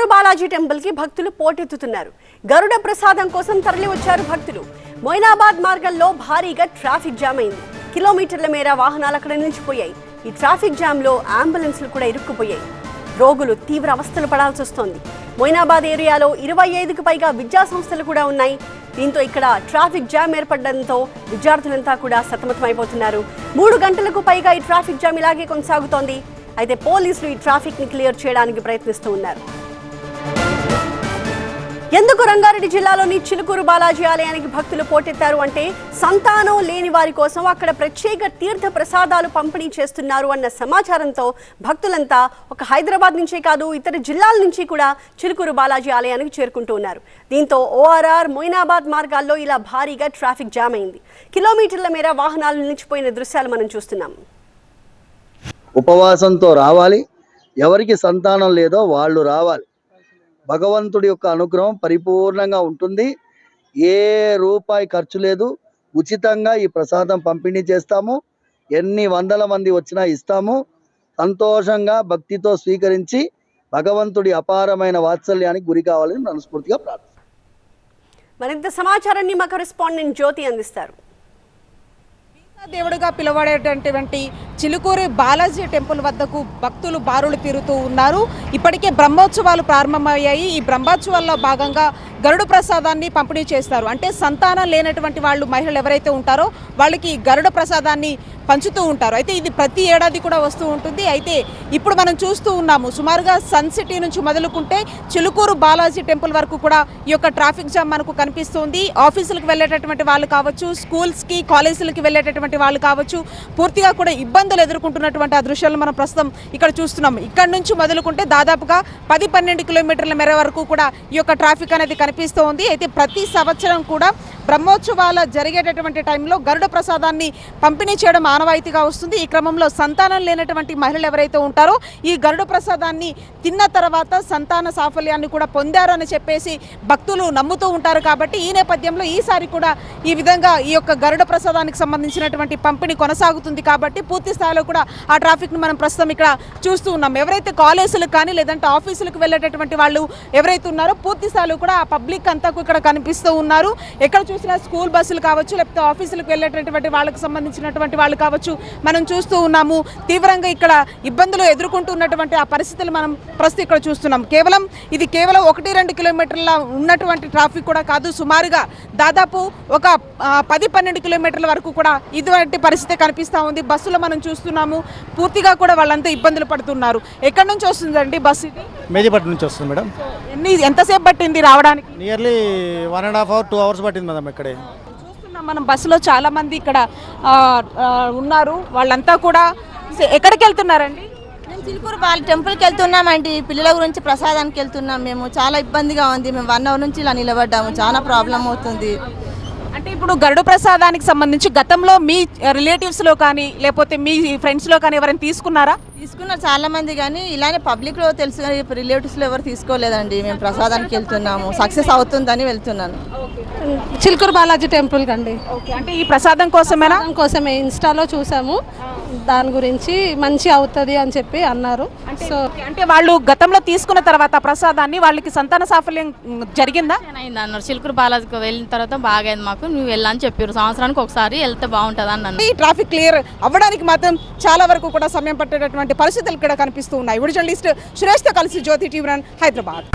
చిలుకూరు బాలాజీ టెంపుల్కి భక్తులు పోటెత్తుతున్నారు. గరుడ ప్రసాదం కోసం తరలి వచ్చారు భక్తులు. మొయినాబాద్ మార్గంలో భారీగా ట్రాఫిక్ జామ్ అయింది. కిలోమీటర్ల మేర వాహనాలు అక్కడ నిలిచిపోయాయి ఈ ట్రాఫిక్ జామ్లో అంబులెన్స్లు కూడా ఇరుక్కుపోయాయి. రోగులు తీవ్ర అవస్థలు పడాల్సి వస్తోంది. మొయినాబాద్ ఏరియాలో ఇరవై ఐదుకు పైగా విద్యా సంస్థలు కూడా ఉన్నాయి. దీంతో ఇక్కడ ట్రాఫిక్ జామ్ ఏర్పడడంతో విద్యార్థులంతా కూడా సతమతమైపోతున్నారు. మూడు గంటలకు పైగా ఈ ట్రాఫిక్ జామ్ ఇలాగే కొనసాగుతోంది. అయితే పోలీసులు ఈ ట్రాఫిక్ని క్లియర్ చేయడానికి ప్రయత్నిస్తూ ఉన్నారు. ఎందుకు రంగారెడ్డి జిల్లాలోని చిలుకూరు బాలాజీ ఆలయానికి భక్తులు పోటెత్తారు అంటే సంతానం లేని వారి కోసం అక్కడ ప్రత్యేక తీర్థ ప్రసాదాలు పంపిణీ చేస్తున్నారు అన్న సమాచారంతో భక్తులంతా ఒక హైదరాబాద్ నుంచే కాదు ఇతర జిల్లాల నుంచి కూడా చిలుకూరు బాలాజీ ఆలయానికి చేరుకుంటూ ఉన్నారు. దీంతో ఓఆర్ఆర్ మొయినాబాద్ మార్గాల్లో ఇలా భారీగా ట్రాఫిక్ జామ్ అయింది. కిలోమీటర్ల మేర వాహనాలు నిలిచిపోయిన దృశ్యాలు మనం చూస్తున్నాం. ఉపవాసంతో రావాలి. ఎవరికి సంతానం లేదో వాళ్ళు రావాలి. భగవంతుడి యొక్క అనుగ్రహం పరిపూర్ణంగా ఉంటుంది. ఏ రూపాయి ఖర్చు లేదు. ఉచితంగా ఈ ప్రసాదం పంపిణీ చేస్తాము. ఎన్ని వందల మంది వచ్చినా ఇస్తాము. సంతోషంగా భక్తితో స్వీకరించి భగవంతుడి అపారమైన వాత్సల్యానికి గురి కావాలని మనస్ఫూర్తిగా ప్రార్థిస్తాను మరింత సమాచారాన్ని మా కరెస్పాండెంట్ జ్యోతి అందిస్తారు. దేవుడిగా పిలువడేటటువంటి చిలుకూరి బాలాజీ టెంపుల్ వద్దకు భక్తులు బారులు తీరుతూ ఉన్నారు. ఇప్పటికే బ్రహ్మోత్సవాలు ప్రారంభమయ్యాయి. ఈ బ్రహ్మోత్సవాల్లో భాగంగా గరుడు ప్రసాదాన్ని పంపిణీ చేస్తారు. అంటే సంతానం లేనటువంటి వాళ్ళు మహిళలు ఎవరైతే ఉంటారో వాళ్ళకి గరుడ ప్రసాదాన్ని పంచుతూ ఉంటారు. అయితే ఇది ప్రతి ఏడాది కూడా వస్తూ ఉంటుంది. అయితే ఇప్పుడు మనం చూస్తూ ఉన్నాము సుమారుగా సన్ సిటీ నుంచి మొదలుకుంటే చిలుకూరు బాలాజీ టెంపుల్ వరకు కూడా ఈ యొక్క ట్రాఫిక్ జామ్ మనకు కనిపిస్తుంది. ఆఫీసులకు వెళ్ళేటటువంటి వాళ్ళు కావచ్చు స్కూల్స్కి కాలేజీలకి వెళ్ళేటటువంటి వాళ్ళు కావచ్చు పూర్తిగా కూడా ఇబ్బందులు ఎదుర్కొంటున్నటువంటి ఆ దృశ్యాలను మనం ప్రస్తుతం ఇక్కడ చూస్తున్నాము. ఇక్కడ నుంచి మొదలుకుంటే దాదాపుగా పది పన్నెండు కిలోమీటర్ల మేర వరకు కూడా ఈ యొక్క ట్రాఫిక్ అనేది కనిపిస్తూ ఉంది అయితే ప్రతి సంవత్సరం కూడా బ్రహ్మోత్సవాల జరిగేటటువంటి టైంలో గరుడ ప్రసాదాన్ని పంపిణీ చేయడం ఆనవాయితీగా వస్తుంది. ఈ క్రమంలో సంతానం లేనటువంటి మహిళలు ఎవరైతే ఉంటారో ఈ గరుడ ప్రసాదాన్ని తిన్న తర్వాత సంతాన సాఫల్యాన్ని కూడా పొందారు అని చెప్పేసి భక్తులు నమ్ముతూ ఉంటారు కాబట్టి ఈ నేపథ్యంలో ఈసారి కూడా ఈ విధంగా ఈ యొక్క గరుడ ప్రసాదానికి సంబంధించినటువంటి పంపిణీ కొనసాగుతుంది కాబట్టి పూర్తి స్థాయిలో కూడా ఆ ట్రాఫిక్ను మనం ప్రస్తుతం ఇక్కడ చూస్తూ ఉన్నాం. ఎవరైతే కాలేజీలకు కానీ లేదంటే ఆఫీసులకు వెళ్ళేటటువంటి వాళ్ళు ఎవరైతే ఉన్నారో పూర్తి స్థాయిలో కూడా ఆ పబ్లిక్ అంతా ఇక్కడ కనిపిస్తూ ఉన్నారు. ఎక్కడ చూసినా స్కూల్ బస్సులు కావచ్చు లేకపోతే ఆఫీసులకు వెళ్ళేటటువంటి వాళ్ళకి సంబంధించినటువంటి వాళ్ళు కావచ్చు మనం చూస్తూ ఉన్నాము. తీవ్రంగా ఇక్కడ ఇబ్బందులు ఎదుర్కొంటున్నటువంటి ఆ పరిస్థితులు మనం ప్రస్తుతం ఇక్కడ చూస్తున్నాం. కేవలం ఇది కేవలం ఒకటి రెండు కిలోమీటర్ల ఉన్నటువంటి ట్రాఫిక్ కూడా కాదు సుమారుగా దాదాపు ఒక పది పన్నెండు కిలోమీటర్ల వరకు కూడా ఇటువంటి పరిస్థితి కనిపిస్తూ ఉంది. బస్సులో మనం చూస్తున్నాము. పూర్తిగా కూడా వాళ్ళంతా ఇబ్బందులు పడుతున్నారు. ఎక్కడి నుంచి వస్తుందండి బస్సు ఇది? మేజీపట్నం నుంచి వస్తుంది మేడం. ఎన్ని ఎంతసేపు పట్టింది రావడానికి? Nearly one and half hour two hours పట్టింది మేడం ఇక్కడే. చూస్తున్నాం మనం బస్సులో చాలా మంది ఇక్కడ ఆ, ఆ, ఉన్నారు. వాళ్ళంతా కూడా సే- ఎక్కడికి వెళ్తున్నారండి? మేము చిలుకూరు బాల టెంపుల్కి వెళ్తున్నామండి. పిల్లల గురించి ప్రసాదానికి వెళ్తున్నాం మేము. చాలా ఇబ్బందిగా ఉంది. మేము వన్ అవర్ నుంచి ఇలా నిలబడ్డాము. చాలా ప్రాబ్లం అవుతుంది. అంటే ఇప్పుడు గరుడ ప్రసాదానికి సంబంధించి గతంలో మీ రిలేటివ్స్లో కానీ లేకపోతే మీ ఫ్రెండ్స్లో కానీ ఎవరైనా తీసుకున్నారా? తీసుకున్నారు చాలా మంది కానీ ఇలానే పబ్లిక్లో తెలుసు కానీ రిలేటివ్స్లో ఎవరు తీసుకోలేదండి. మేము ప్రసాదానికి వెళ్తున్నాము. సక్సెస్ అవుతుందని వెళ్తున్నాను. చిలుకూరు బాలాజీ టెంపుల్ కండి ఓకే. అంటే ఈ ప్రసాదం కోసమేనా? కోసమే. ఇన్స్టాలో చూసాము. దాని గురించి మంచి అవుతుంది అని చెప్పి అన్నారు. సో అంటే వాళ్ళు గతంలో తీసుకున్న తర్వాత ప్రసాదాన్ని వాళ్ళకి సంతాన సాఫల్యం జరిగిందా? అయింది అన్నారు. చిలుకూరు బాలాజీకి వెళ్ళిన తర్వాత బాగా అయింది మాకు. నువ్వు వెళ్ళని చెప్పారు. సంవత్సరానికి ఒకసారి వెళ్తే బాగుంటుంది అని అన్నారు. ఈ ట్రాఫిక్ క్లియర్ అవ్వడానికి మాత్రం చాలా వరకు కూడా సమయం పట్టేటటువంటి పరిస్థితులు ఇక్కడ కనిపిస్తూ ఉన్నాయి. ఇప్పుడు జర్నలిస్ట్ సురేష్తో కలిసి జ్యోతి టీవీ హైదరాబాద్.